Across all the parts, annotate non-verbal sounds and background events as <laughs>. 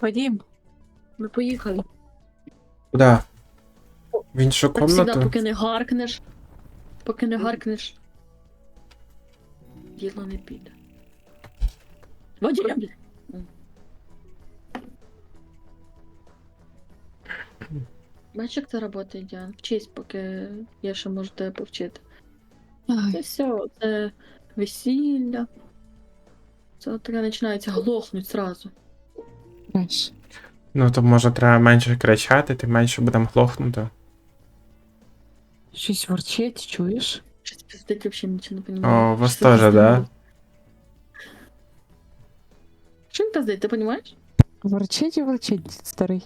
Вадим, ми поїхали. Куда? В іншу Так всегда, комнату? поки не гаркнеш. Поки не гаркнеш. Діло не піде. Вадим! Бачиш, як це працює, Діан? Вчись, поки я ще можу тебе повчити. Це все, це весілля. Це таке починається глохнуть зразу. Знаєш, Ну то може треба менше кричати, ти менше будемо глохнути. щось ворчить, чуєш? Щось пиздить взагалі нічого не розумію. О, у вас теж, да? Що він пиздить, ти розумієш? Ворчить і ворчить, старий.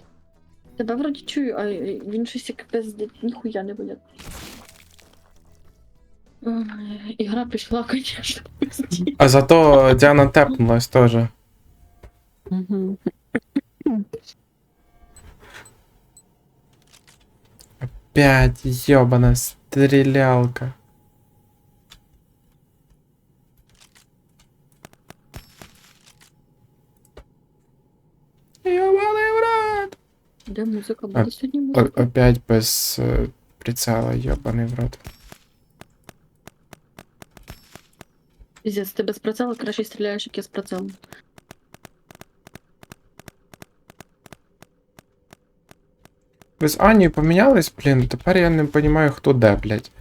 Тебе вроді чую, а він щось як пиздить, ніхуя не буде. Ой, Ігра пішла, звісно, пиздіть. А зато Діана тепнулась теж. Угу. П'ять йобана стрілялка. Йобаний в рот. Де музика? А, Буде сьогодні О- музика? опять без е, прицела, йобаний в рот. Піздець, ти без прицелу краще стріляєш, як я з прицелом. Ви з Анією помінялись, блін, тепер я не розумію, хто де, блядь.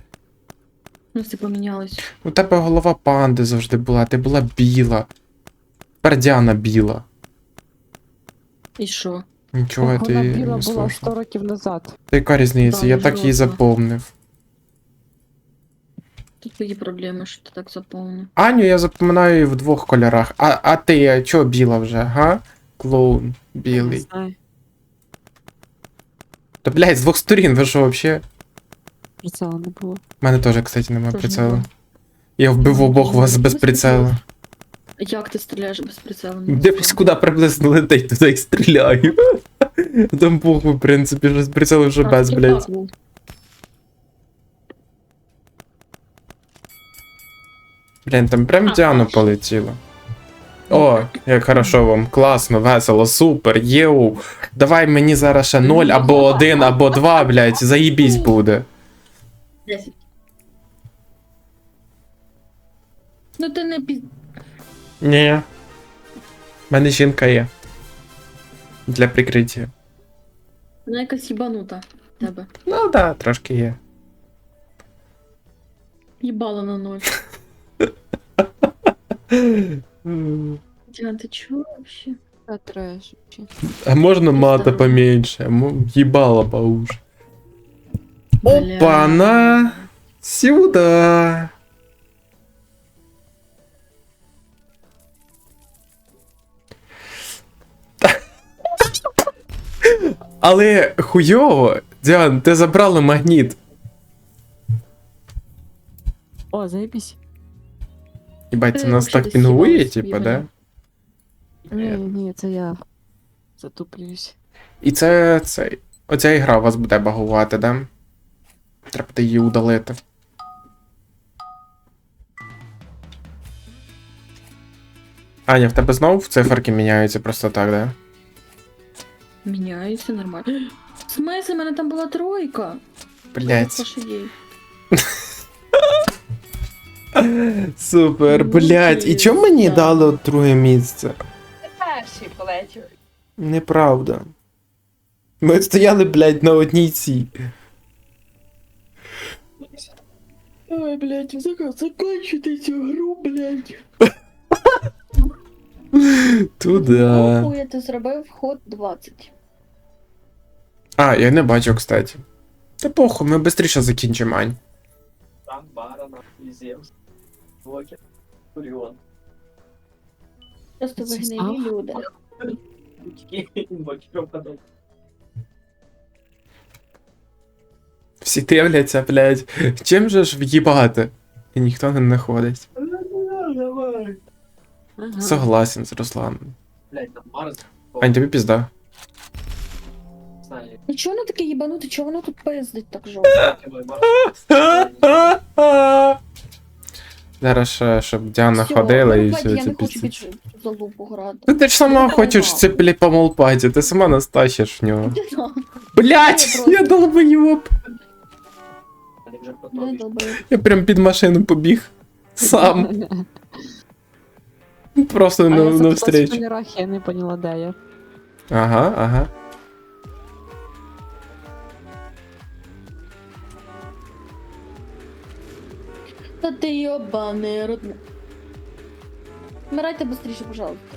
Ну, всі помінялись. У тебе голова панди завжди була, ти була біла. Тепер Діана біла. І що? Нічого Вона ти біла не була слушав. 100 років назад. Та яка різниця, Да, я так її жорстко. заповнив. Тут твої проблеми, що ти так заповнив. Аню я запам'ятаю її в двох кольорах. А, а ти чого біла вже, га? Клоун Не знаю. Та блядь, з двох сторін, ви що вообще? Прицела не було. У мене теж, кстати, немає Теж прицелу. немає. Я вбив обох вас без Без прицелу. Як ти стріляєш без прицелу? Дивись, куди приблизно летить, туди і стріляю. <laughs> Там похуй, в принципі, що з прицелу вже без, блядь. Блін, там прям А, Діану полетіло. О, як хорошо вам, класно, весело, супер, єу. Давай мені зараз ще 0 або 1, або 2, блядь, заїбісь буде. Ну ти не піз... Ні. В мене жінка є. Для прикриття. Вона якась їбанута в тебе. Ну да, трошки є. Їбала на ноль. <laughs> Діан, ти чого вообще? Та треш. А можна мата Здорово. поменьше? М- Їбала поуж. Бля. Опа-на! Сюда! Але хуйово, Діан, ти забрала магніт. О, заєбісь. Їбать, це нас так пінгує, типа, да? Ні, ні, це я затуплююсь. І це цей. Оця ігра вас буде багувати, да? Треба буде її удалити. Аня, в тебе знову циферки міняються просто так, да? Міняється нормально. <gasps> В смысле, в мене там була тройка. Блять. <laughs> Супер, Ну, блять. І чому мені дали от друге місце? Перший полетів. Неправда. Ми стояли, блядь, на одній цій. Ой, блядь, заканчуйте цю гру, блядь. Туда. Ой, ти зробив ход 20. А, я не бачу, кстати. Та похуй, ми швидше закінчимо, Ань. Там Барана, Зевс, Блокер, Куріон. Просто Це вигнилі став? люди. Тільки інвокером подав. Всі дивляться, блядь. Чим же ж в'їбати? І ніхто не знаходить. Давай. Ага. Согласен з Русланом. Блять, там Марс. Ань, тобі пізда. Знаю, Ну чого воно таке їбануте, чого воно тут пиздить так жовто? <laughs> Зараз ще, щоб Діана Всьо, ходила ну, і все Я це не хочу пісня. більше грати. Та ти ж сама Ну, хочеш це блядь, по молпаді, ти сама настащиш в нього. Блять, я готові. Я прям під машину побіг. Сам. Просто на, я на встречу. я не поняла, де я. Ага, ага. Та ти йобаний родне. Вмирайте швидше, пожалуйста.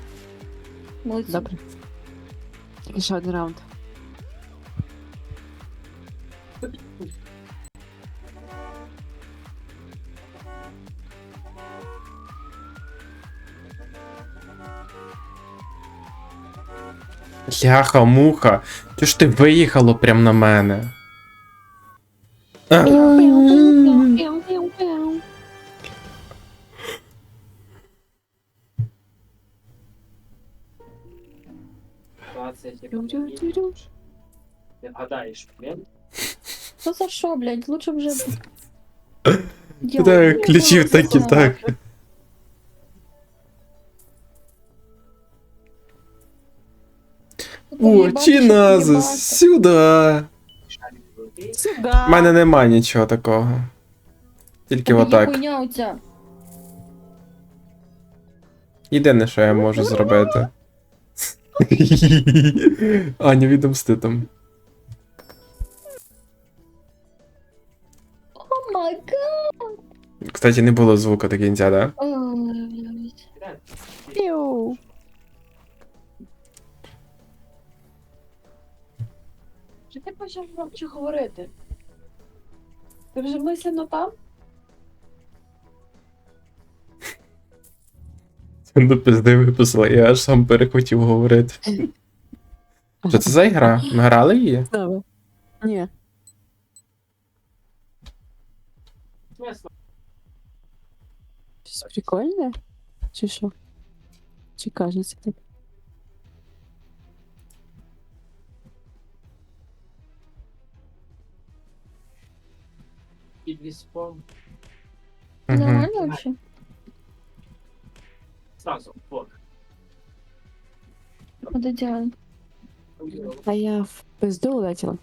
Молодці. Добре. Тільки ще один раунд. Ляха, муха. Ти ж ти виїхало прям на мене. А. Ситуація, яка мені не вгадаєш, блін. Ну за що, блядь? Лучше вже. Я- <laughs> Так, Ну, ключів це так. Ти О, їбачиш, Чиназис, їбашся. сюди. Шарик крутий. Сюда. У мене нема нічого такого. Тільки Тобі є отак. хуйня оця. Єдине, що я можу зробити. <laughs> Аня, відомсти там. О май гад. Кстати, не було звуку до кінця, да? Піу. Чи ти почав громче говорити? Ти вже мислено там? До пизди виписала, я аж сам перехотів говорити. Що це за ігра? Ми грали її? Знову. Ні. Щось прикольне? Чи що? Чи кажеться так? Під віспом. Нормально вообще? Сразу, вот. Де Діана? А я в пизду улетіла.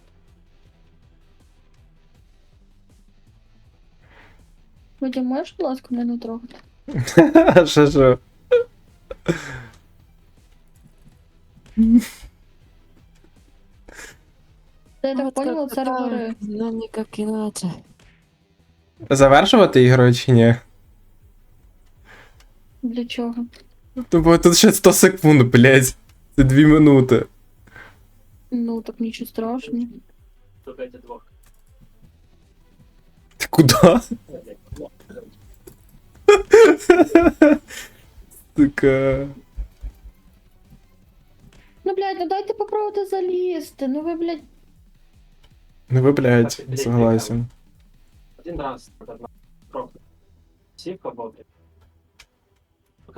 Вадим, можеш, будь ласка, мене не трогати? Що <laughs> що? Та я так поняла, сервери. Ну, ніяк іначе. Завершувати ігру чи ні? Для чого? Ну, бо тут ще 100 секунд, блядь. Це 2 минути. Ну, так нічого страшного. Ти куди? Така. Ну, блядь, ну дайте попробувати залізти. Ну ви, блядь, Ну ви, блядь, согласен. Один раз одна крок.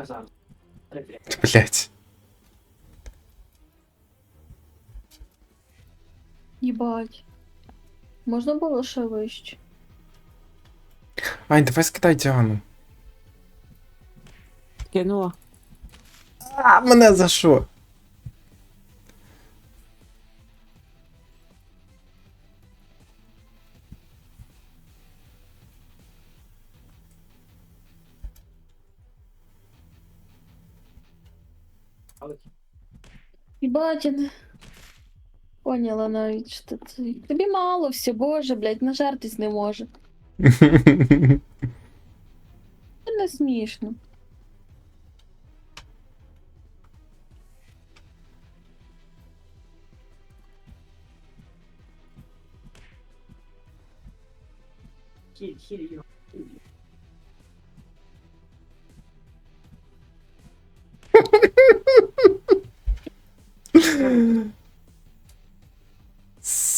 Сівка Блять. Їбать. Можна було ще вище. Ань, давай скидай Діану. Кинула. А, мене за що? Але Їбать, я не поняла навіть, що це. Тобі мало все, боже, блядь, нажертись не може. Це не смішно. хіль, хіль його.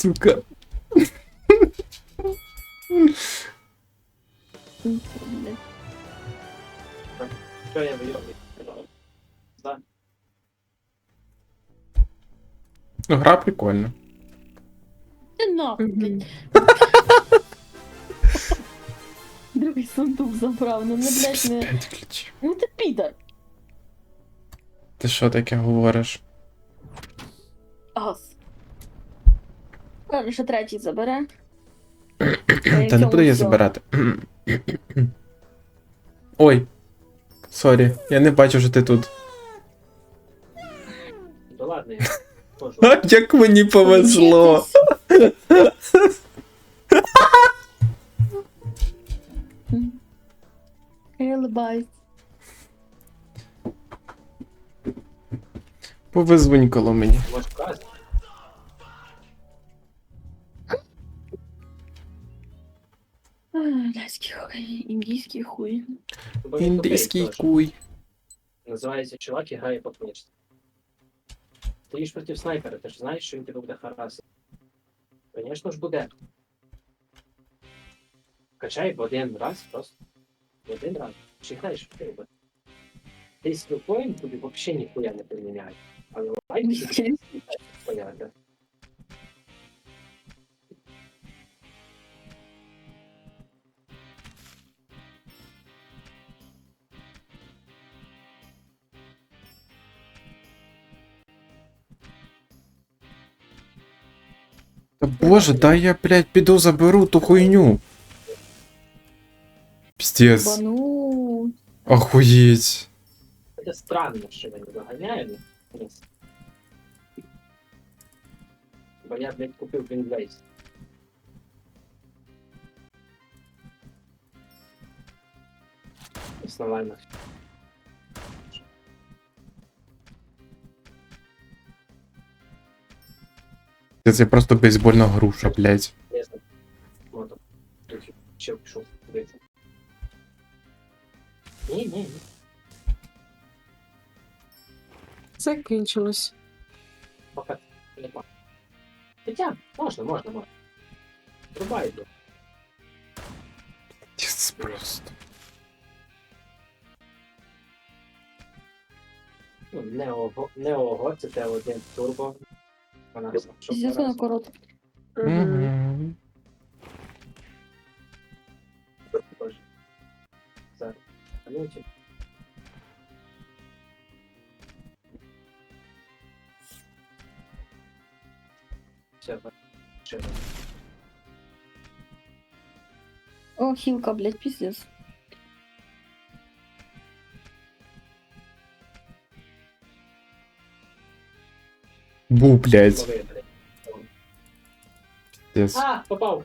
Сука. Що я вийобую? Да. Ну, гра прикольна. Ти нахуй, другий <laughs> сундук забрав. Ну не блядь, не. П'ять ключів. Ну ти підар. Ти що таке говориш? Ас. Ще третій забере. Та не буду я забирати. Ой. Сорі, я не бачу, що ти тут. Да ладно, я. <laughs> Як мені повезло. Улыбаюсь. Повезвонькало мені. Может, праздник? Хуй, індійський хуй. Теж. куй. Називається чувак і грає по книжці. Ти їж проти снайпера, ти ж знаєш, що він тебе буде харасити. Звісно ж буде. Качай в один раз просто. В один раз. Чи граєш в тебе? Ти скілпоінт тобі взагалі ніхуя не приміняє. Але лайк понятно. Боже, дай я, блядь, піду заберу ту хуйню. Піздец. Бану. Охуєть. Це странно, що він доганяє, ну, ні. Бо я, блядь, купив Вінвейс. Основально. Це просто бейсбольна груша, блядь. Не знаю. Вот, ще пішов. Ні, ні, ні. Закінчилось. Пока не пахне. Хоча, можна, можна, можна. Рубай йду. Піздец просто. Ну, не ого, не ого, це Т1 турбо. Звісно, на коротко. Мгм. Все. О, хілка, блядь, піздец. Бу, блядь. Лови, блядь. Піздец. А, попав!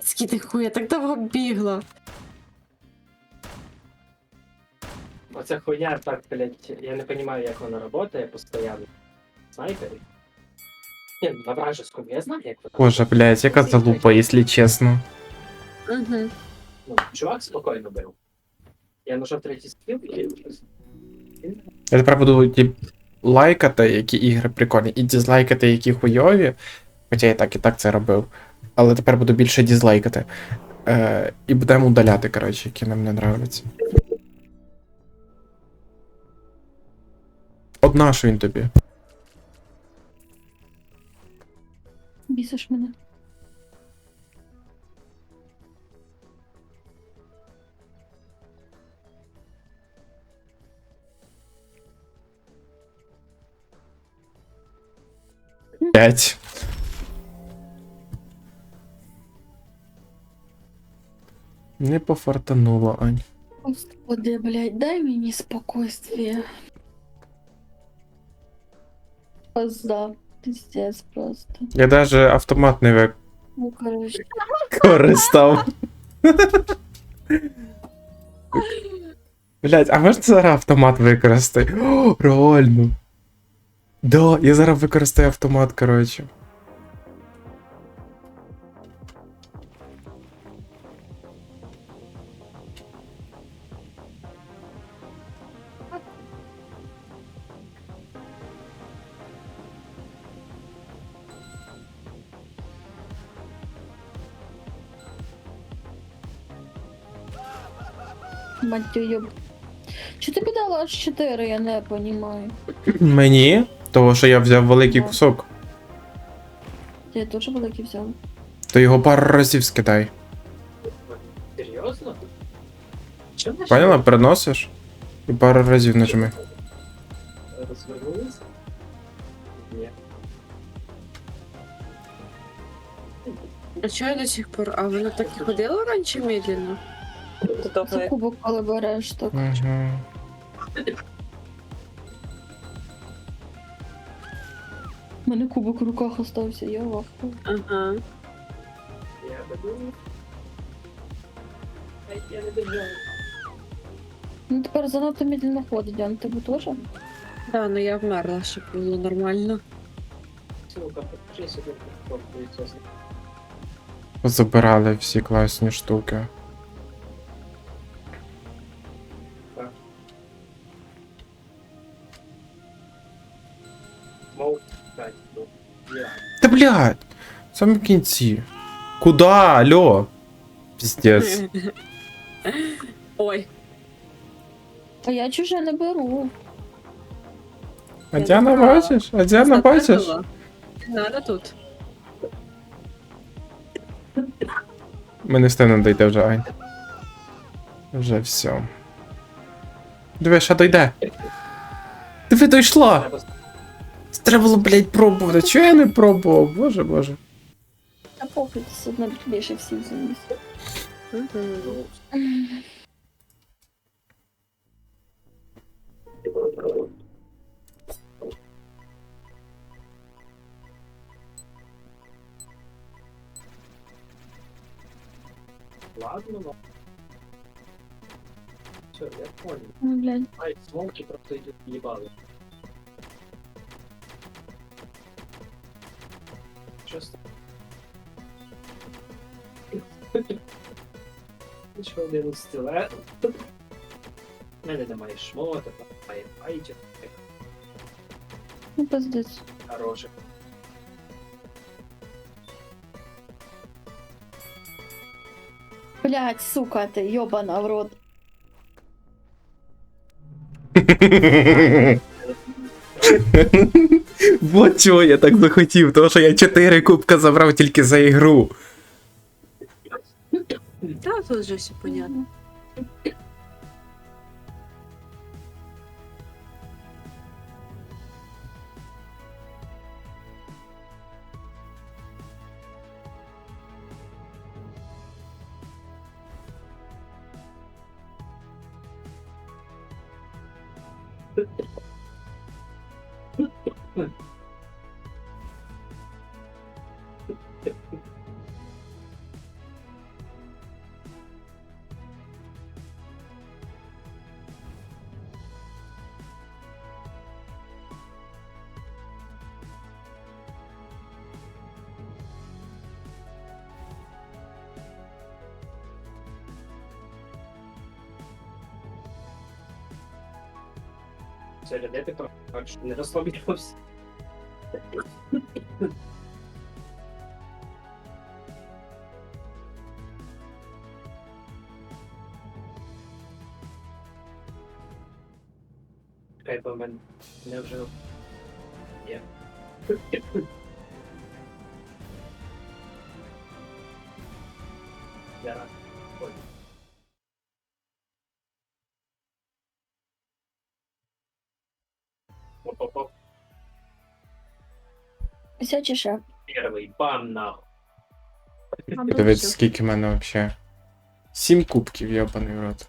Скільки хуя, так довго бігла. Оця хуйня так, блядь, я не розумію, як вона працює постійно. Снайпери. Ні, на вражескому я знаю, як вона. Боже, блядь, яка залупа, якщо чесно. Угу. Ну, чувак спокійно бив. Я нажав третій скіл і Я тепер буду ті, лайкати, які ігри прикольні, і дізлайкати, які хуйові. Хоча я так і так це робив. Але тепер буду більше дізлайкати. Е, і будемо удаляти, коротше, які нам не нравляться. Одна, що він тобі. Бісиш мене. П'ять. Не пофартануло, Ань. Господи, блядь, дай мені спокойствие. Пизда. Пиздец просто. Я даже автомат не Ну, короче. використав. Блять, а можна зараз автомат використати? О, <gasps> реально. Да, я зараз використаю автомат, коротше. Мать. Чи тобі дала аж 4, я не розумію. Мені? Того, що я взяв великий кусок, Я теж великий взяла. то його пару разів скидай. Серйозно? Поняла? Переносиш? І пару разів нажми. Розвернулися? Ні. А чого я до сих пор? А воно так і ходило раніше медленно? Це кубок, коли береш, так. Угу. У мене кубок в руках остався, я вахту. Ага. Я подумав. Ай, я не держав. Ну тепер занадто медленно ходить, Діан, тебе теж? Да, ну я вмерла, щоб було нормально. Сука, покажи сюди, попробується. Забирали всі класні штуки. В самому кінці. Куда? Алло? Піздец. Ой, А я чуже не беру. А Я Діана забрала. бачиш? А Діана бачиш? затратила. Надо тут. Ми не встигнемо дойти вже, Ань. Вже все. Диви, ще дойде. Диви, дійшла! Треба Треба було, блядь, пробувати. Чого я не пробував? Боже, боже. Та похуй, все одно більше всіх заніс. Угу. Ладно, ну. Все, я понял. Ну, блядь. Ай, смолки просто идут ебало. Чесно. Один стилет. У мене немає шмота, немає файтів, Ну, пиздець. хороших. Блядь, сука ти, йобана в рот. <laughs> Вот чого я так захотів, тому що я 4 кубка забрав тільки за ігру. Тут вже все понятно. Середити так, що не розслаблявся. Хай би мене не вже є. <laughs> Зараз. Все чи ще? Первый, бам, нахуй. Всё. скільки в мене взагалі. Сім кубків, йобаний в рот.